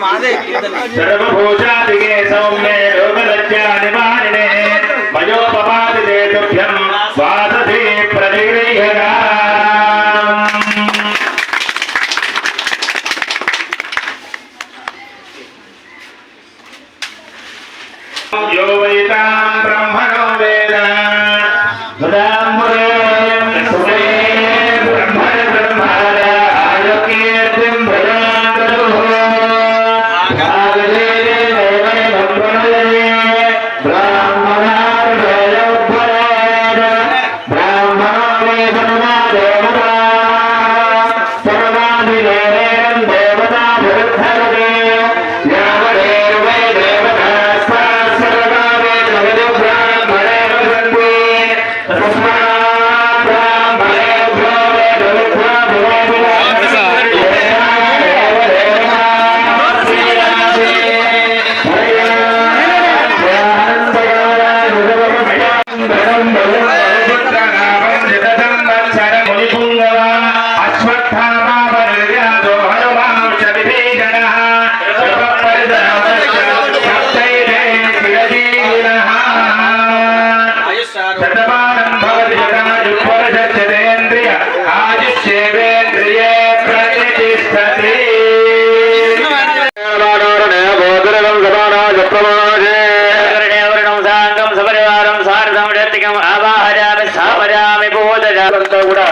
మాదే. సర్వభూషాదిగే సౌమ్యే రోగలజ్జా నివారిణే మయోపపాదితే తుభ్యం వాససి ప్రతిగృహ్యగా యో వైతాం బ్రహ్మణో వేద. సుధామురే కూడా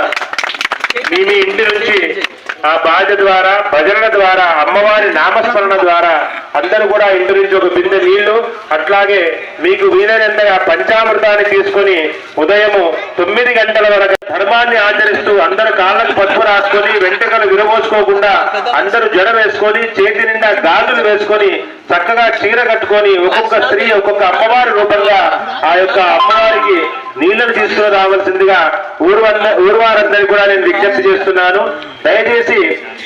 మీ మీ ఇంటి నుంచి ఆ ద్వారా భజనల ద్వారా అమ్మవారి నామస్మరణ ద్వారా అందరూ కూడా ఇంటి నుంచి ఒక బిందె నీళ్ళు అట్లాగే మీకు వీలైనంత ఆ పంచామృతాన్ని తీసుకొని ఉదయము తొమ్మిది గంటల వరకు ధర్మాన్ని ఆచరిస్తూ అందరు కాళ్ళకు పసుపు రాసుకొని వెంట్రుకలు విరబోసుకోకుండా అందరూ జడ వేసుకొని చేతి నిండా గాజులు వేసుకొని చక్కగా చీర కట్టుకొని ఒక్కొక్క స్త్రీ ఒక్కొక్క అమ్మవారి రూపంగా ఆ యొక్క అమ్మవారికి నీళ్ళను తీసుకుని రావాల్సిందిగా ఊర్వంద ఊర్వారందరికీ కూడా నేను విజ్ఞప్తి చేస్తున్నాను. దయచేసి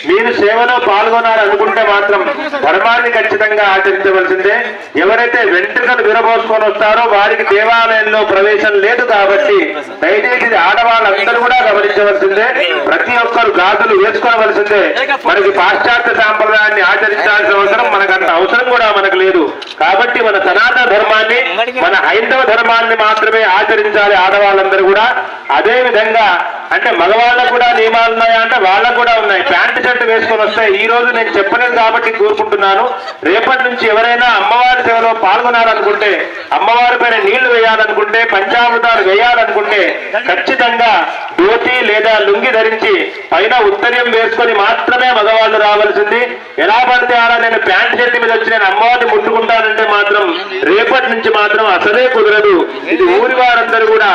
మీరు సేవలో పాల్గొనాలనుకుంటే మాత్రం ధర్మాన్ని ఖచ్చితంగా ఆచరించవలసిందే. ఎవరైతే వెంట్రుకలు విరబోసుకొని వస్తారో వారికి దేవాలయంలో ప్రవేశం లేదు కాబట్టి దయచేసి ఆడవాళ్ళందరూ కూడా గమనించవలసిందే. ప్రతి ఒక్కరు గాజులు వేసుకోవలసిందే మనకి పాశ్చాత్య సాంప్రదాయాన్ని ఆచరించాల్సిన అవసరం మనకు అంత అవసరం కూడా మనకు లేదు. కాబట్టి మన సనాతన ధర్మాన్ని మన హైందవ ధర్మాన్ని మాత్రమే ఆచరించాలి ఆడవాళ్ళందరూ కూడా. అదే విధంగా అంటే మగవాళ్ళకు కూడా నియమాలు ఉన్నాయా అంటే వాళ్ళకు కూడా ఉన్నాయి. ప్యాంటు షర్ట్ వేసుకొని వస్తే ఈ రోజు నేను చెప్పలేదు కాబట్టి కోరుకుంటున్నాను. రేపటి నుంచి ఎవరైనా అమ్మవారి సేవలో పాల్గొనాలనుకుంటే అమ్మవారి పైన నీళ్ళు వేయాలనుకుంటే పంచామృతాలు వేయాలనుకుంటే ఖచ్చితంగా ధోతి లేదా లుంగి ధరించి పైన ఉత్తర్యం వేసుకొని మాత్రమే మగవాళ్ళు రావాల్సింది. ఎలా పడితే అలా నేను ప్యాంట్ షర్ట్ మీద వచ్చి ఆయన అమ్మవారిని ముట్టుకుంటానంటే మాత్రం రేపటి నుంచి మాత్రం అసలే కుదరదు. ఇది ఊరి వారందరూ కూడా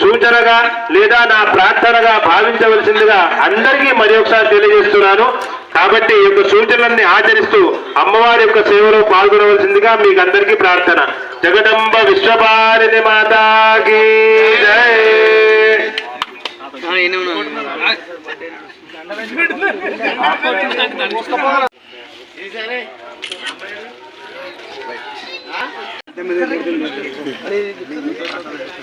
సూచనగా లేదా నా ప్రార్థనగా భావించవలసిందిగా అందరికీ మరి ఒకసారి తెలియజేస్తున్నాను. కాబట్టి ఈ యొక్క సూచనలన్నీ ఆచరిస్తూ అమ్మవారి యొక్క సేవలో పాల్గొనవలసిందిగా మీకు అందరికీ ప్రార్థన. జగదంబ విశ్వపారిని మాతాకి Ya me